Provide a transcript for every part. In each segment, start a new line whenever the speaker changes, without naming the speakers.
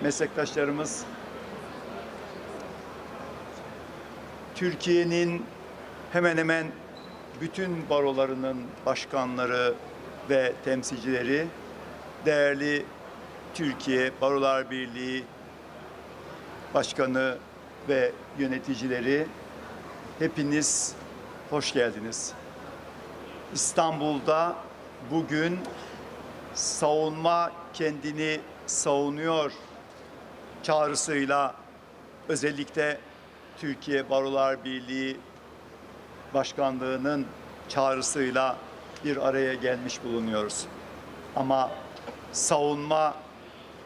meslektaşlarımız Türkiye'nin hemen hemen bütün barolarının başkanları ve temsilcileri, değerli Türkiye Barolar Birliği Başkanı ve yöneticileri, hepiniz hoş geldiniz. İstanbul'da bugün savunma kendini savunuyor çağrısıyla özellikle Türkiye Barolar Birliği Başkanlığı'nın çağrısıyla bir araya gelmiş bulunuyoruz. Ama savunma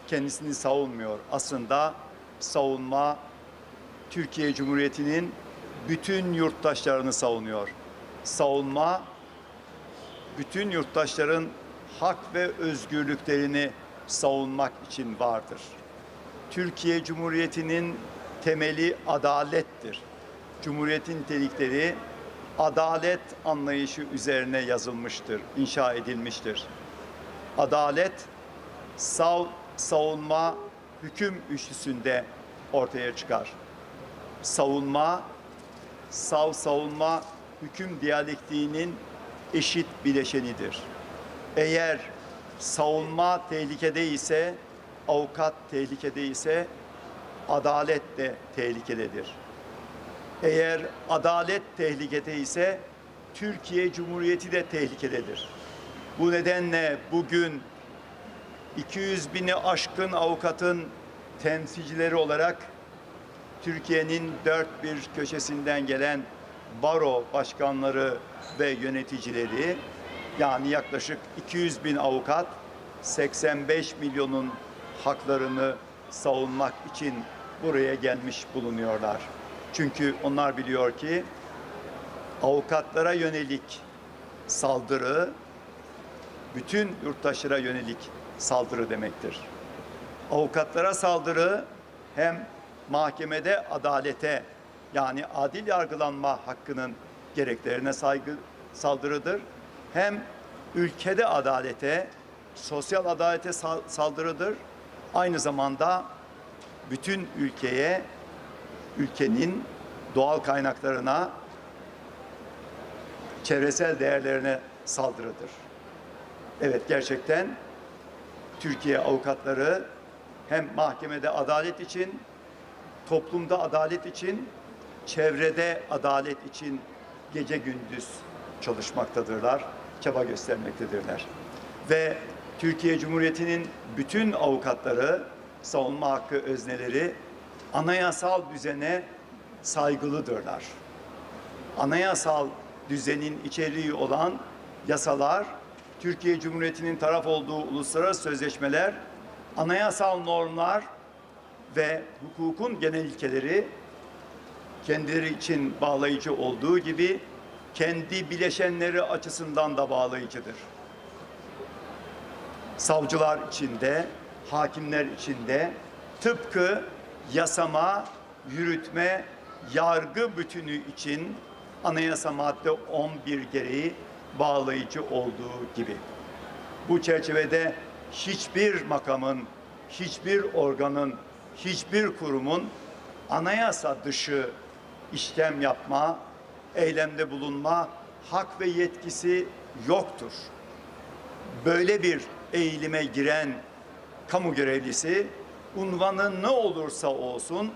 kendisini savunmuyor. Aslında savunma Türkiye Cumhuriyeti'nin bütün yurttaşlarını savunuyor. Savunma bütün yurttaşların hak ve özgürlüklerini savunmak için vardır. Türkiye Cumhuriyeti'nin temeli adalettir. Cumhuriyetin nitelikleri adalet anlayışı üzerine yazılmıştır, inşa edilmiştir. Adalet, sav, savunma, hüküm üçlüsünde ortaya çıkar. Savunma, sav savunma, hüküm diyalektiğinin eşit bileşenidir. Eğer savunma tehlikede ise, avukat tehlikede ise adalet de tehlikededir. Eğer adalet tehlikede ise Türkiye Cumhuriyeti de tehlikededir. Bu nedenle bugün 200 bini aşkın avukatın temsilcileri olarak Türkiye'nin dört bir köşesinden gelen baro başkanları ve yöneticileri yani yaklaşık 200 bin avukat 85 milyonun haklarını savunmak için buraya gelmiş bulunuyorlar. Çünkü onlar biliyor ki avukatlara yönelik saldırı bütün yurttaşlara yönelik saldırı demektir. Avukatlara saldırı hem mahkemede adalete yani adil yargılanma hakkının gereklerine saygı saldırıdır. Hem ülkede adalete, sosyal adalete saldırıdır. Aynı zamanda bütün ülkeye, ülkenin doğal kaynaklarına, çevresel değerlerine saldırıdır. Evet gerçekten Türkiye avukatları hem mahkemede adalet için, toplumda adalet için, çevrede adalet için gece gündüz çalışmaktadırlar, çaba göstermektedirler. Ve Türkiye Cumhuriyeti'nin bütün avukatları, savunma hakkı özneleri anayasal düzene saygılıdırlar. Anayasal düzenin içeriği olan yasalar, Türkiye Cumhuriyeti'nin taraf olduğu uluslararası sözleşmeler, anayasal normlar ve hukukun genel ilkeleri kendileri için bağlayıcı olduğu gibi kendi bileşenleri açısından da bağlayıcıdır. Savcılar içinde, hakimler içinde tıpkı yasama, yürütme, yargı bütünü için anayasa madde 11 gereği bağlayıcı olduğu gibi. Bu çerçevede hiçbir makamın, hiçbir organın, hiçbir kurumun anayasa dışı işlem yapma, eylemde bulunma hak ve yetkisi yoktur. Böyle bir eğilime giren kamu görevlisi unvanı ne olursa olsun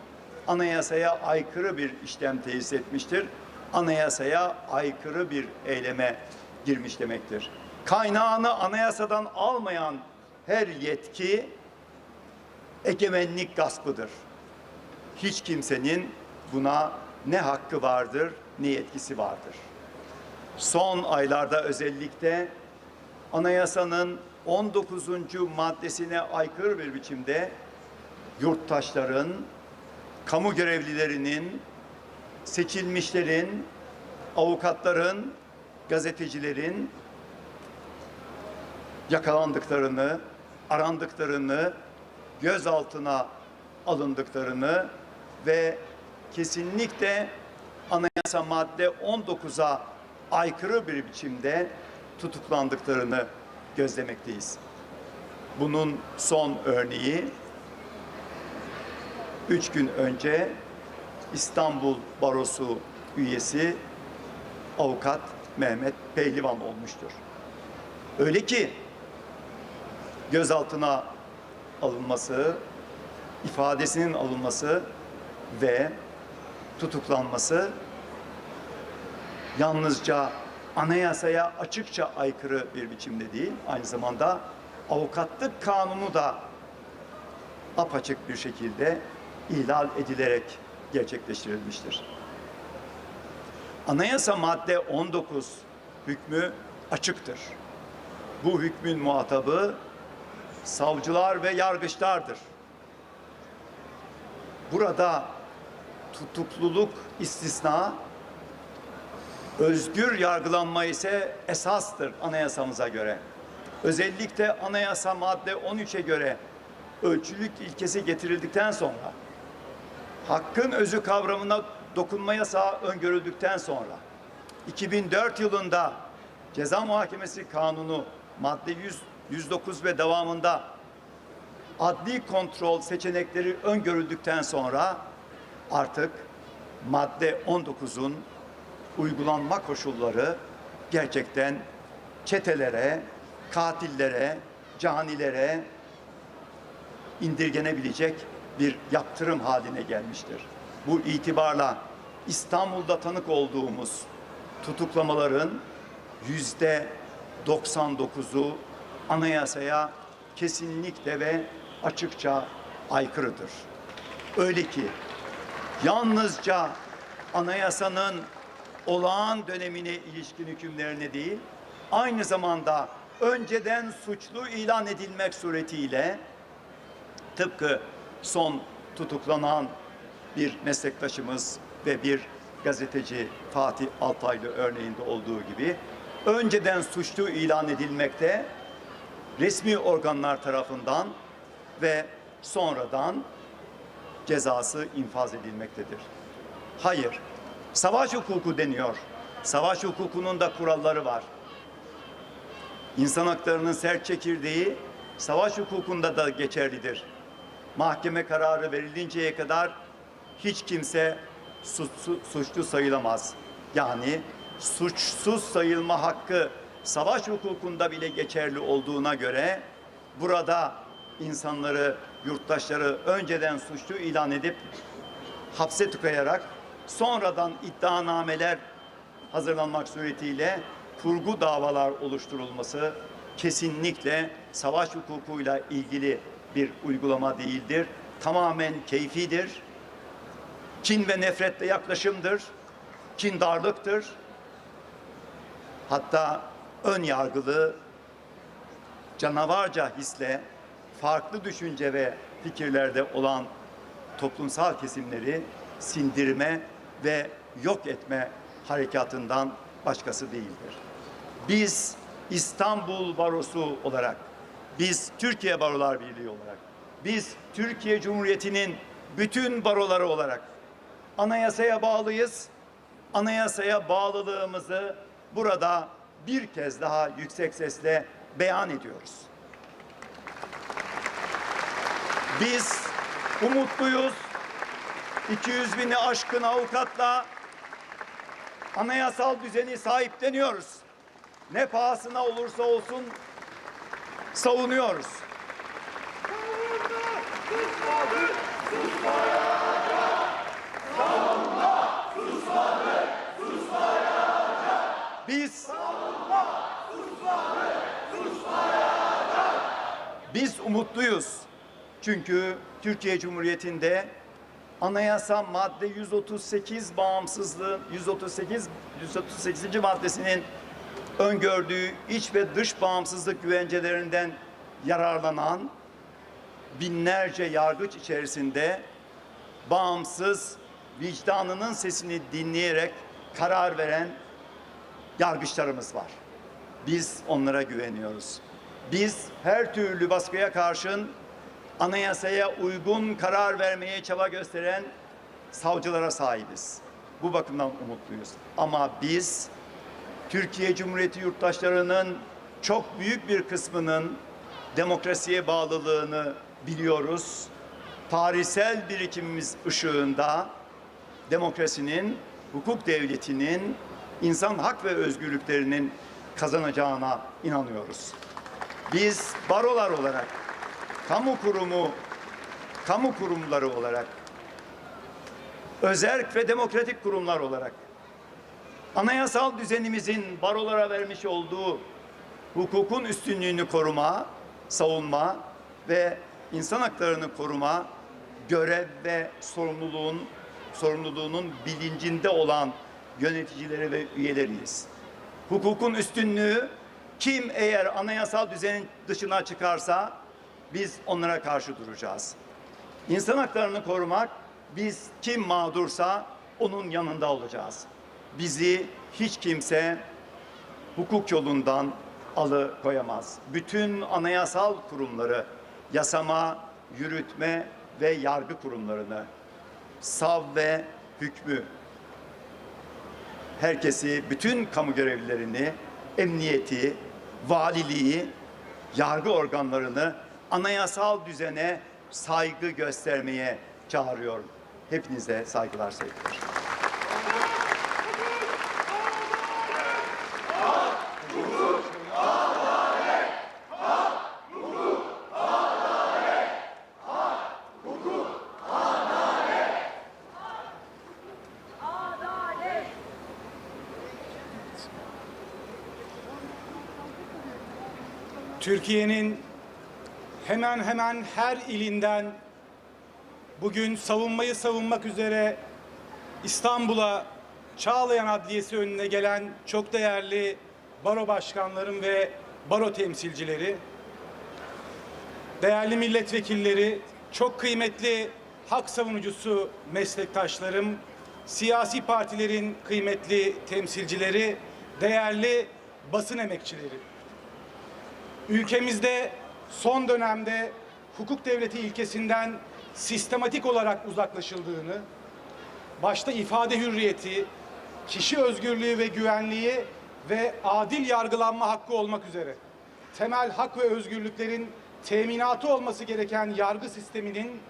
anayasaya aykırı bir işlem tesis etmiştir. Anayasaya aykırı bir eyleme girmiş demektir. Kaynağını anayasadan almayan her yetki egemenlik gaspıdır. Hiç kimsenin buna ne hakkı vardır ne yetkisi vardır. Son aylarda özellikle anayasanın 19. maddesine aykırı bir biçimde yurttaşların, kamu görevlilerinin, seçilmişlerin, avukatların, gazetecilerin yakalandıklarını, arandıklarını, gözaltına alındıklarını ve kesinlikle anayasa madde 19'a aykırı bir biçimde tutuklandıklarını gözlemekteyiz. Bunun son örneği üç gün önce İstanbul Barosu üyesi avukat Mehmet Pehlivan olmuştur. Öyle ki gözaltına alınması, ifadesinin alınması ve tutuklanması yalnızca anayasaya açıkça aykırı bir biçimde değil, aynı zamanda avukatlık kanunu da apaçık bir şekilde ihlal edilerek gerçekleştirilmiştir. Anayasa madde 19 hükmü açıktır. Bu hükmün muhatabı savcılar ve yargıçlardır. Burada tutukluluk istisna, özgür yargılanma ise esastır anayasamıza göre. Özellikle anayasa madde 13'e göre ölçülük ilkesi getirildikten sonra, hakkın özü kavramına dokunma yasağı öngörüldükten sonra, 2004 yılında Ceza Muhakemesi Kanunu madde 100, 109 ve devamında adli kontrol seçenekleri öngörüldükten sonra artık madde 19'un uygulanma koşulları gerçekten çetelere, katillere, canilere indirgenebilecek bir yaptırım haline gelmiştir. Bu itibarla İstanbul'da tanık olduğumuz tutuklamaların yüzde 99'u anayasaya kesinlikle ve açıkça aykırıdır. Öyle ki yalnızca anayasanın olağan dönemine ilişkin hükümlerine değil, aynı zamanda önceden suçlu ilan edilmek suretiyle tıpkı son tutuklanan bir meslektaşımız ve bir gazeteci Fatih Altaylı örneğinde olduğu gibi önceden suçlu ilan edilmekte resmi organlar tarafından ve sonradan cezası infaz edilmektedir. Hayır, savaş hukuku deniyor. Savaş hukukunun da kuralları var. İnsan haklarının sert çekirdeği savaş hukukunda da geçerlidir. Mahkeme kararı verilinceye kadar hiç kimse suçlu, sayılamaz. Yani suçsuz sayılma hakkı savaş hukukunda bile geçerli olduğuna göre burada insanları, yurttaşları önceden suçlu ilan edip hapse tıkayarak sonradan iddianameler hazırlanmak suretiyle kurgu davalar oluşturulması kesinlikle savaş hukukuyla ilgili bir uygulama değildir. Tamamen keyfidir. Kin ve nefretle yaklaşımdır. Kindarlıktır. Hatta ön yargılı canavarca hisle farklı düşünce ve fikirlerde olan toplumsal kesimleri sindirme ve yok etme harekatından başkası değildir. Biz İstanbul Barosu olarak, biz Türkiye Barolar Birliği olarak, biz Türkiye Cumhuriyeti'nin bütün baroları olarak anayasaya bağlıyız. Anayasaya bağlılığımızı burada bir kez daha yüksek sesle beyan ediyoruz. Biz umutluyuz. 200 bini aşkın avukatla anayasal düzeni sahipleniyoruz. Ne pahasına olursa olsun savunuyoruz. Biz Biz umutluyuz. Çünkü Türkiye Cumhuriyeti'nde anayasa madde 138 bağımsızlığı 138 138. maddesinin öngördüğü iç ve dış bağımsızlık güvencelerinden yararlanan binlerce yargıç içerisinde bağımsız vicdanının sesini dinleyerek karar veren yargıçlarımız var. Biz onlara güveniyoruz. Biz her türlü baskıya karşın anayasaya uygun karar vermeye çaba gösteren savcılara sahibiz. Bu bakımdan umutluyuz. Ama biz Türkiye Cumhuriyeti yurttaşlarının çok büyük bir kısmının demokrasiye bağlılığını biliyoruz tarihsel birikimimiz ışığında demokrasinin, hukuk devletinin, insan hak ve özgürlüklerinin kazanacağına inanıyoruz. Biz barolar olarak, kamu kurumu, kamu kurumları olarak, özerk ve demokratik kurumlar olarak anayasal düzenimizin barolara vermiş olduğu hukukun üstünlüğünü koruma, savunma ve insan haklarını koruma görev ve sorumluluğun sorumluluğunun bilincinde olan yöneticileri ve üyeleriyiz. Hukukun üstünlüğü kim eğer anayasal düzenin dışına çıkarsa biz onlara karşı duracağız. İnsan haklarını korumak biz kim mağdursa onun yanında olacağız. Bizi hiç kimse hukuk yolundan alıkoyamaz. Bütün anayasal kurumları, yasama, yürütme ve yargı kurumlarını, sav ve hükmü, herkesi, bütün kamu görevlilerini, emniyeti, valiliği, yargı organlarını anayasal düzene saygı göstermeye çağırıyorum. Hepinize saygılar, sevgiler.
Türkiye'nin hemen hemen her ilinden bugün savunmayı savunmak üzere İstanbul'a Çağlayan Adliyesi önüne gelen çok değerli baro başkanlarım ve baro temsilcileri, değerli milletvekilleri, çok kıymetli hak savunucusu meslektaşlarım, siyasi partilerin kıymetli temsilcileri, değerli basın emekçileri. Ülkemizde son dönemde hukuk devleti ilkesinden sistematik olarak uzaklaşıldığını, başta ifade hürriyeti, kişi özgürlüğü ve güvenliği ve adil yargılanma hakkı olmak üzere temel hak ve özgürlüklerin teminatı olması gereken yargı sisteminin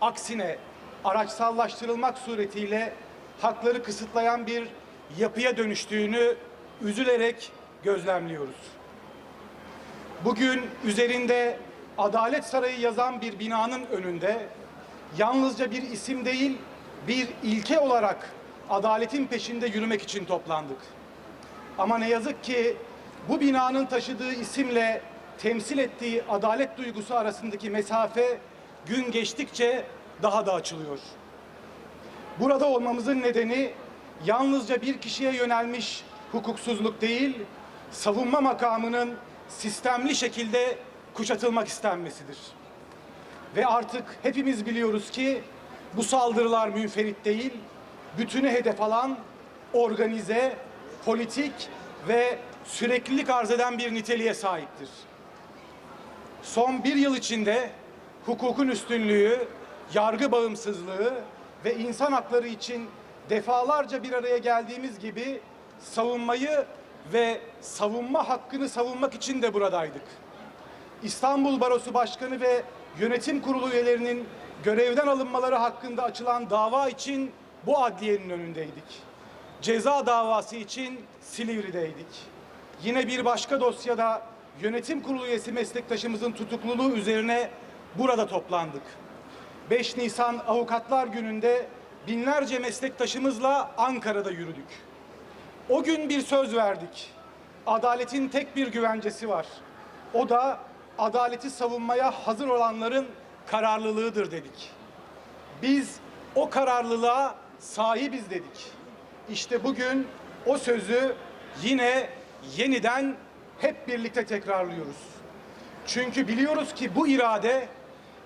aksine araçsallaştırılmak suretiyle hakları kısıtlayan bir yapıya dönüştüğünü üzülerek gözlemliyoruz. Bugün üzerinde Adalet Sarayı yazan bir binanın önünde yalnızca bir isim değil, bir ilke olarak adaletin peşinde yürümek için toplandık. Ama ne yazık ki bu binanın taşıdığı isimle temsil ettiği adalet duygusu arasındaki mesafe gün geçtikçe daha da açılıyor. Burada olmamızın nedeni yalnızca bir kişiye yönelmiş hukuksuzluk değil, savunma makamının sistemli şekilde kuşatılmak istenmesidir. Ve artık hepimiz biliyoruz ki bu saldırılar münferit değil, bütünü hedef alan organize, politik ve süreklilik arz eden bir niteliğe sahiptir. Son bir yıl içinde hukukun üstünlüğü, yargı bağımsızlığı ve insan hakları için defalarca bir araya geldiğimiz gibi savunmayı ve savunma hakkını savunmak için de buradaydık. İstanbul Barosu Başkanı ve yönetim kurulu üyelerinin görevden alınmaları hakkında açılan dava için bu adliyenin önündeydik. Ceza davası için Silivri'deydik. Yine bir başka dosyada yönetim kurulu üyesi meslektaşımızın tutukluluğu üzerine burada toplandık. 5 Nisan Avukatlar Günü'nde binlerce meslektaşımızla Ankara'da yürüdük. O gün bir söz verdik. Adaletin tek bir güvencesi var. O da adaleti savunmaya hazır olanların kararlılığıdır dedik. Biz o kararlılığa sahibiz dedik. İşte bugün o sözü yine yeniden hep birlikte tekrarlıyoruz. Çünkü biliyoruz ki bu irade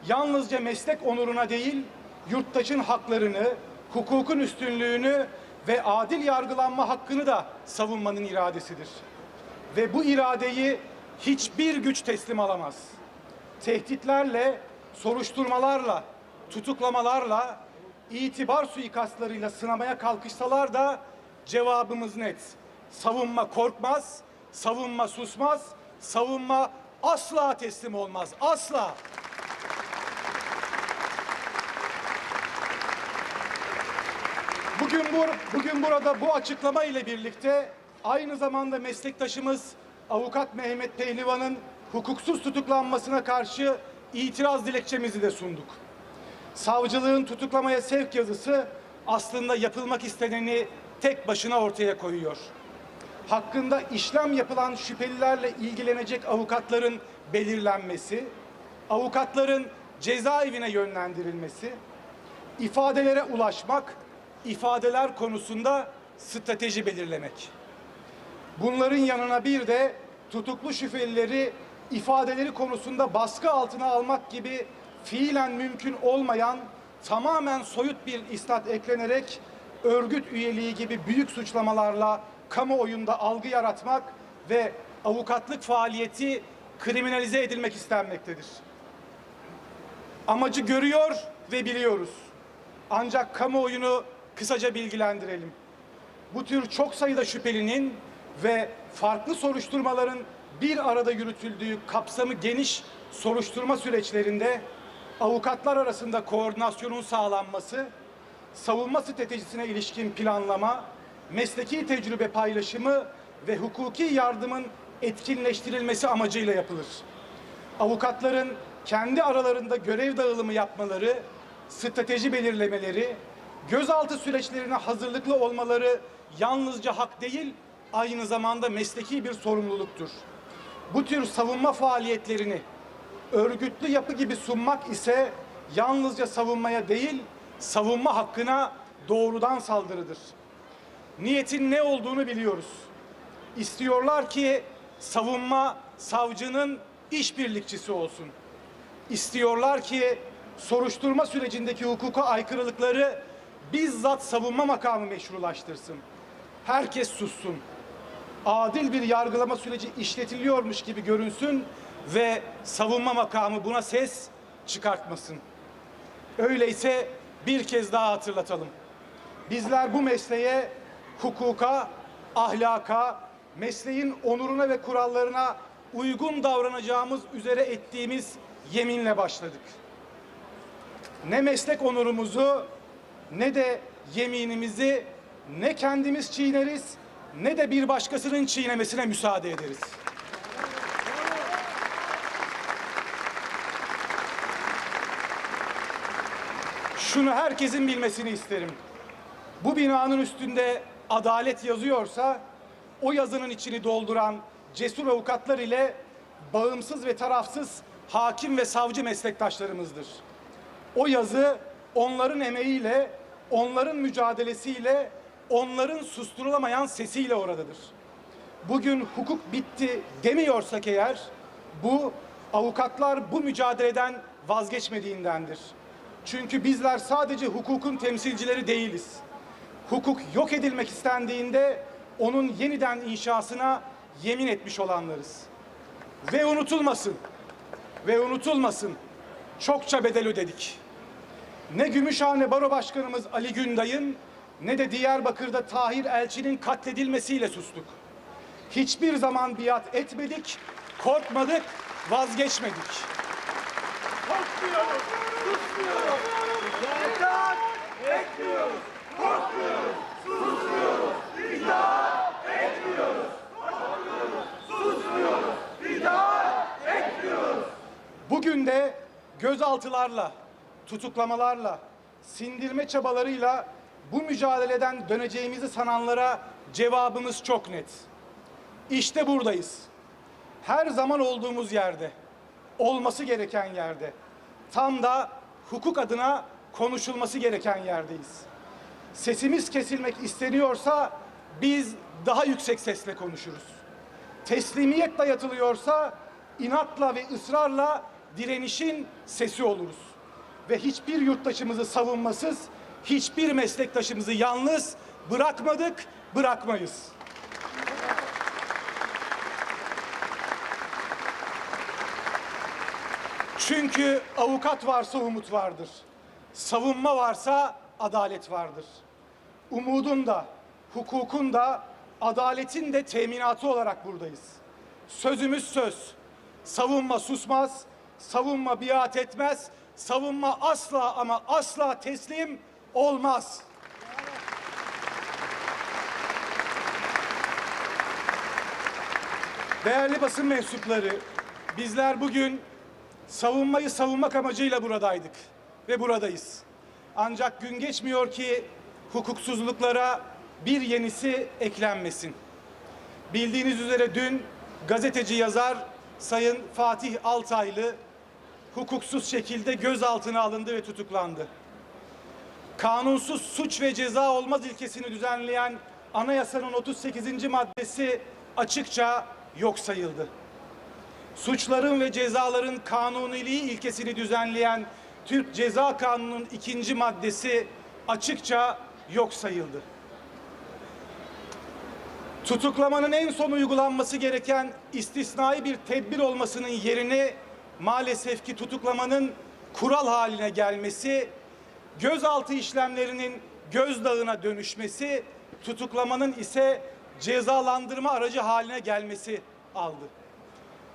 yalnızca meslek onuruna değil, yurttaşın haklarını, hukukun üstünlüğünü ve adil yargılanma hakkını da savunmanın iradesidir. Ve bu iradeyi hiçbir güç teslim alamaz. Tehditlerle, soruşturmalarla, tutuklamalarla, itibar suikastlarıyla sınamaya kalkışsalar da cevabımız net. Savunma korkmaz, savunma susmaz, savunma asla teslim olmaz. Asla. Bugün bu, bugün burada bu açıklama ile birlikte aynı zamanda meslektaşımız avukat Mehmet Pehlivan'ın hukuksuz tutuklanmasına karşı itiraz dilekçemizi de sunduk. Savcılığın tutuklamaya sevk yazısı aslında yapılmak isteneni tek başına ortaya koyuyor. Hakkında işlem yapılan şüphelilerle ilgilenecek avukatların belirlenmesi, avukatların cezaevine yönlendirilmesi, ifadelere ulaşmak, ifadeler konusunda strateji belirlemek. Bunların yanına bir de tutuklu şüphelileri ifadeleri konusunda baskı altına almak gibi fiilen mümkün olmayan tamamen soyut bir istat eklenerek örgüt üyeliği gibi büyük suçlamalarla kamuoyunda algı yaratmak ve avukatlık faaliyeti kriminalize edilmek istenmektedir. Amacı görüyor ve biliyoruz. Ancak kamuoyunu kısaca bilgilendirelim. Bu tür çok sayıda şüphelinin ve farklı soruşturmaların bir arada yürütüldüğü kapsamı geniş soruşturma süreçlerinde avukatlar arasında koordinasyonun sağlanması, savunma stratejisine ilişkin planlama, mesleki tecrübe paylaşımı ve hukuki yardımın etkinleştirilmesi amacıyla yapılır avukatların kendi aralarında görev dağılımı yapmaları, strateji belirlemeleri, gözaltı süreçlerine hazırlıklı olmaları yalnızca hak değil, aynı zamanda mesleki bir sorumluluktur. Bu tür savunma faaliyetlerini örgütlü yapı gibi sunmak ise yalnızca savunmaya değil, savunma hakkına doğrudan saldırıdır. Niyetin ne olduğunu biliyoruz. İstiyorlar ki savunma savcının işbirlikçisi olsun. İstiyorlar ki soruşturma sürecindeki hukuka aykırılıkları bizzat savunma makamı meşrulaştırsın. Herkes sussun. Adil bir yargılama süreci işletiliyormuş gibi görünsün ve savunma makamı buna ses çıkartmasın. Öyleyse bir kez daha hatırlatalım. Bizler bu mesleğe hukuka, ahlaka, mesleğin onuruna ve kurallarına uygun davranacağımız üzere ettiğimiz yeminle başladık. Ne meslek onurumuzu ne de yeminimizi ne kendimiz çiğneriz ne de bir başkasının çiğnemesine müsaade ederiz. Şunu herkesin bilmesini isterim. Bu binanın üstünde adalet yazıyorsa o yazının içini dolduran cesur avukatlar ile bağımsız ve tarafsız hakim ve savcı meslektaşlarımızdır. O yazı onların emeğiyle, onların mücadelesiyle, onların susturulamayan sesiyle oradadır. Bugün hukuk bitti demiyorsak eğer, bu avukatlar bu mücadeleden vazgeçmediğindendir. Çünkü bizler sadece hukukun temsilcileri değiliz. Hukuk yok edilmek istendiğinde onun yeniden inşasına yemin etmiş olanlarız. Ve unutulmasın, ve unutulmasın çokça bedel ödedik. Ne Gümüşhane Baro Başkanımız Ali Günday'ın ne de Diyarbakır'da Tahir Elçi'nin katledilmesiyle sustuk. Hiçbir zaman biat etmedik, korkmadık, vazgeçmedik.
Korkmuyoruz, susmuyoruz. İtaat etmiyoruz. Korkmuyoruz, susmuyoruz. İtaat etmiyoruz. Korkmuyoruz, susmuyoruz. İtaat etmiyoruz.
Bugün de gözaltılarla, tutuklamalarla, sindirme çabalarıyla bu mücadeleden döneceğimizi sananlara cevabımız çok net. İşte buradayız. Her zaman olduğumuz yerde, olması gereken yerde, tam da hukuk adına konuşulması gereken yerdeyiz. Sesimiz kesilmek isteniyorsa biz daha yüksek sesle konuşuruz teslimiyet dayatılıyorsa inatla ve ısrarla direnişin sesi oluruz. Ve hiçbir yurttaşımızı savunmasız, hiçbir meslektaşımızı yalnız bırakmadık, bırakmayız. Çünkü avukat varsa umut vardır. Savunma varsa adalet vardır. Umudun da, hukukun da, adaletin de teminatı olarak buradayız. Sözümüz söz. Savunma susmaz, savunma biat etmez, savunma asla ama asla teslim olmaz. Değerli basın mensupları, bizler bugün savunmayı savunmak amacıyla buradaydık ve buradayız. Ancak gün geçmiyor ki hukuksuzluklara bir yenisi eklenmesin. Bildiğiniz üzere dün gazeteci yazar Sayın Fatih Altaylı hukuksuz şekilde gözaltına alındı ve tutuklandı. Kanunsuz suç ve ceza olmaz ilkesini düzenleyen anayasanın 38. maddesi açıkça yok sayıldı. Suçların ve cezaların kanuniliği ilkesini düzenleyen Türk Ceza Kanunu'nun ikinci maddesi açıkça yok sayıldı. Tutuklamanın en son uygulanması gereken istisnai bir tedbir olmasının yerini maalesef ki tutuklamanın kural haline gelmesi, gözaltı işlemlerinin gözdağına dönüşmesi, tutuklamanın ise cezalandırma aracı haline gelmesi aldı.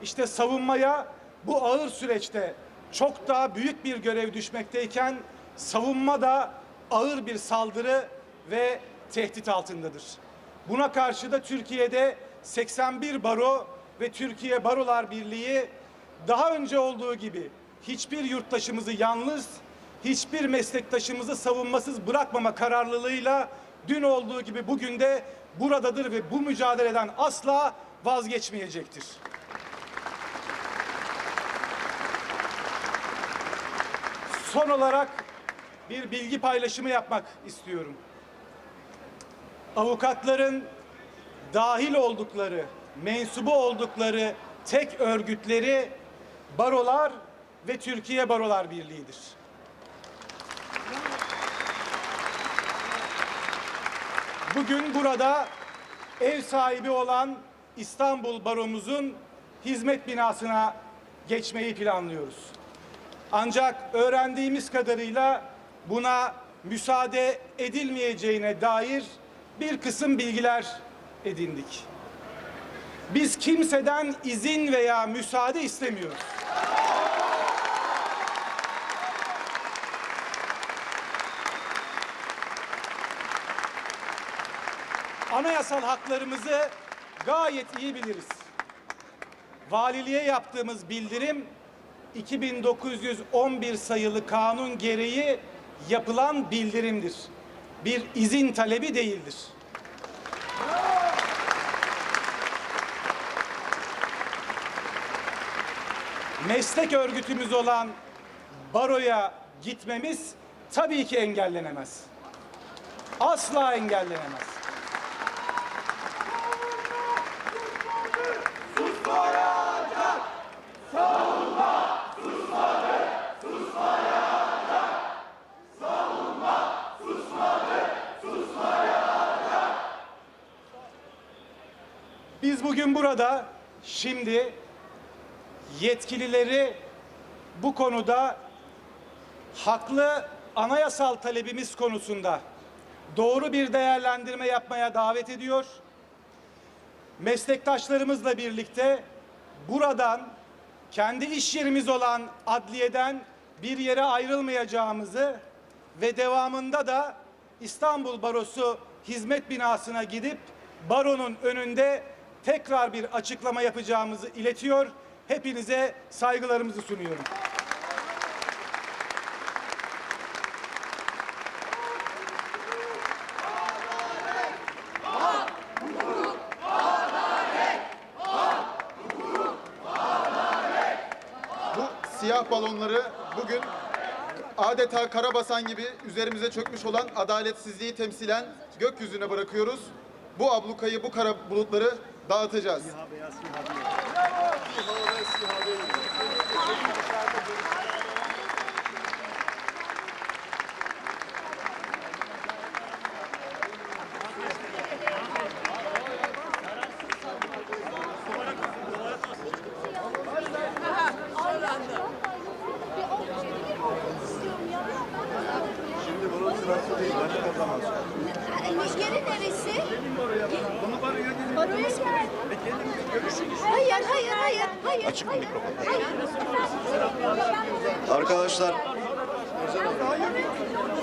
İşte savunmaya bu ağır süreçte çok daha büyük bir görev düşmekteyken savunma da ağır bir saldırı ve tehdit altındadır. Buna karşı da Türkiye'de 81 baro ve Türkiye Barolar Birliği daha önce olduğu gibi hiçbir yurttaşımızı yalnız, hiçbir meslektaşımızı savunmasız bırakmama kararlılığıyla dün olduğu gibi bugün de buradadır ve bu mücadeleden asla vazgeçmeyecektir. Son olarak bir bilgi paylaşımı yapmak istiyorum. Avukatların dahil oldukları, mensubu oldukları tek örgütleri barolar ve Türkiye Barolar Birliği'dir. Bugün burada ev sahibi olan İstanbul Baromuzun hizmet binasına geçmeyi planlıyoruz. Ancak öğrendiğimiz kadarıyla buna müsaade edilmeyeceğine dair bir kısım bilgiler edindik. Biz kimseden izin veya müsaade istemiyoruz. Anayasal haklarımızı gayet iyi biliriz. Valiliğe yaptığımız bildirim 2911 sayılı kanun gereği yapılan bildirimdir. Bir izin talebi değildir. Meslek örgütümüz olan baroya gitmemiz tabii ki engellenemez. Asla engellenemez. Biz bugün burada şimdi yetkilileri bu konuda haklı anayasal talebimiz konusunda doğru bir değerlendirme yapmaya davet ediyor. Meslektaşlarımızla birlikte buradan kendi iş yerimiz olan adliyeden bir yere ayrılmayacağımızı ve devamında da İstanbul Barosu hizmet binasına gidip baronun önünde tekrar bir açıklama yapacağımızı iletiyor. Hepinize saygılarımızı sunuyorum.
Bu siyah balonları bugün adeta karabasan gibi üzerimize çökmüş olan adaletsizliği temsilen gökyüzüne bırakıyoruz. Bu ablukayı, bu kara bulutları dağıtacağız.
Yeri